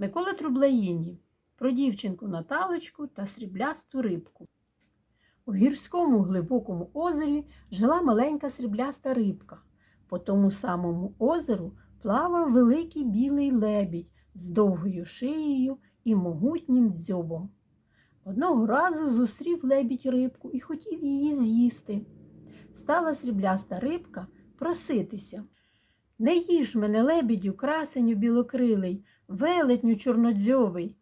Микола Трублаїні про дівчинку Наталочку та сріблясту рибку. У гірському глибокому озері жила маленька срібляста рибка. По тому самому озеру плавав великий білий лебідь з довгою шиєю і могутнім дзьобом. Одного разу зустрів лебідь рибку і хотів її з'їсти. Стала срібляста рибка проситися. Не їж мене, лебідю, красеню білокрилий, велетню чорнодзьовий.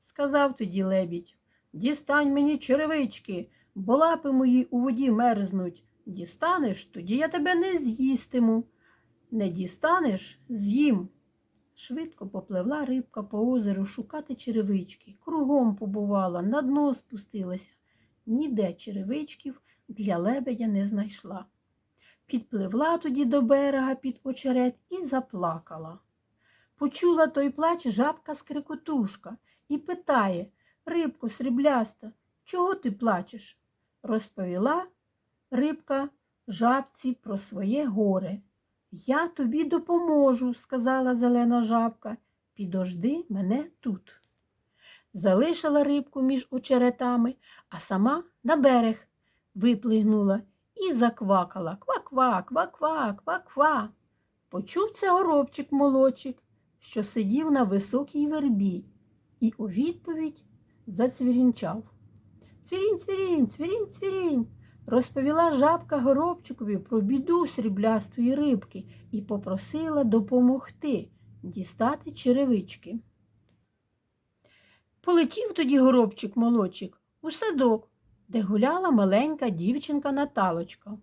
Сказав тоді лебідь, дістань мені черевички, бо лапи мої у воді мерзнуть. Дістанеш, тоді я тебе не з'їстиму. Не дістанеш з'їм. Швидко попливла рибка по озеру шукати черевички. Кругом побувала, на дно спустилася. Ніде черевичків для лебедя не знайшла. Підпливла тоді до берега під очерет і заплакала. Почула той плач жабка скрикотушка і питає Рибко срібляста, чого ти плачеш? Розповіла рибка жабці про своє горе. Я тобі допоможу, сказала зелена жабка. Підожди мене тут. Залишила рибку між очеретами, а сама на берег виплигнула і заквакала ква-ква, ква-ква, ква-ква. Почув це горобчик молодчик, що сидів на високій вербі, і у відповідь зацвірінчав. Цвірінь, цвірінь, цвірінь, цвірінь. Розповіла жабка горобчикові про біду сріблястої рибки і попросила допомогти дістати черевички. Полетів тоді горобчик молодчик у садок, де гуляла маленька дівчинка Наталочка.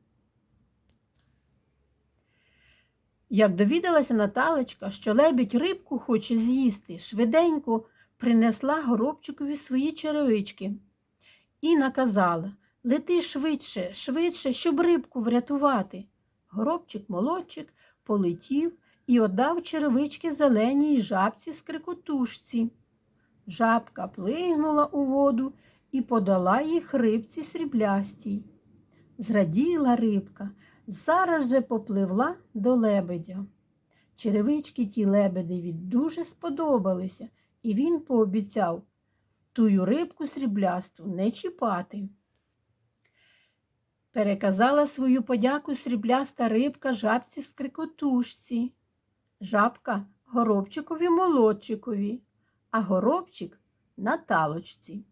Як довідалася Наталочка, що лебідь рибку хоче з'їсти, швиденько принесла горобчикові свої черевички і наказала Лети швидше, швидше, щоб рибку врятувати. Горобчик молодчик полетів і отдав черевички зеленій жабці скрикотушці. Жабка плигнула у воду і подала їх рибці сріблястій. Зраділа рибка, зараз же попливла до лебедя. Черевички ті лебедеві дуже сподобалися, і він пообіцяв тую рибку сріблясту не чіпати. Переказала свою подяку срібляста рибка жабці скрикотушці. Жабка горобчикові молодчикові, а горобчик Наталочці.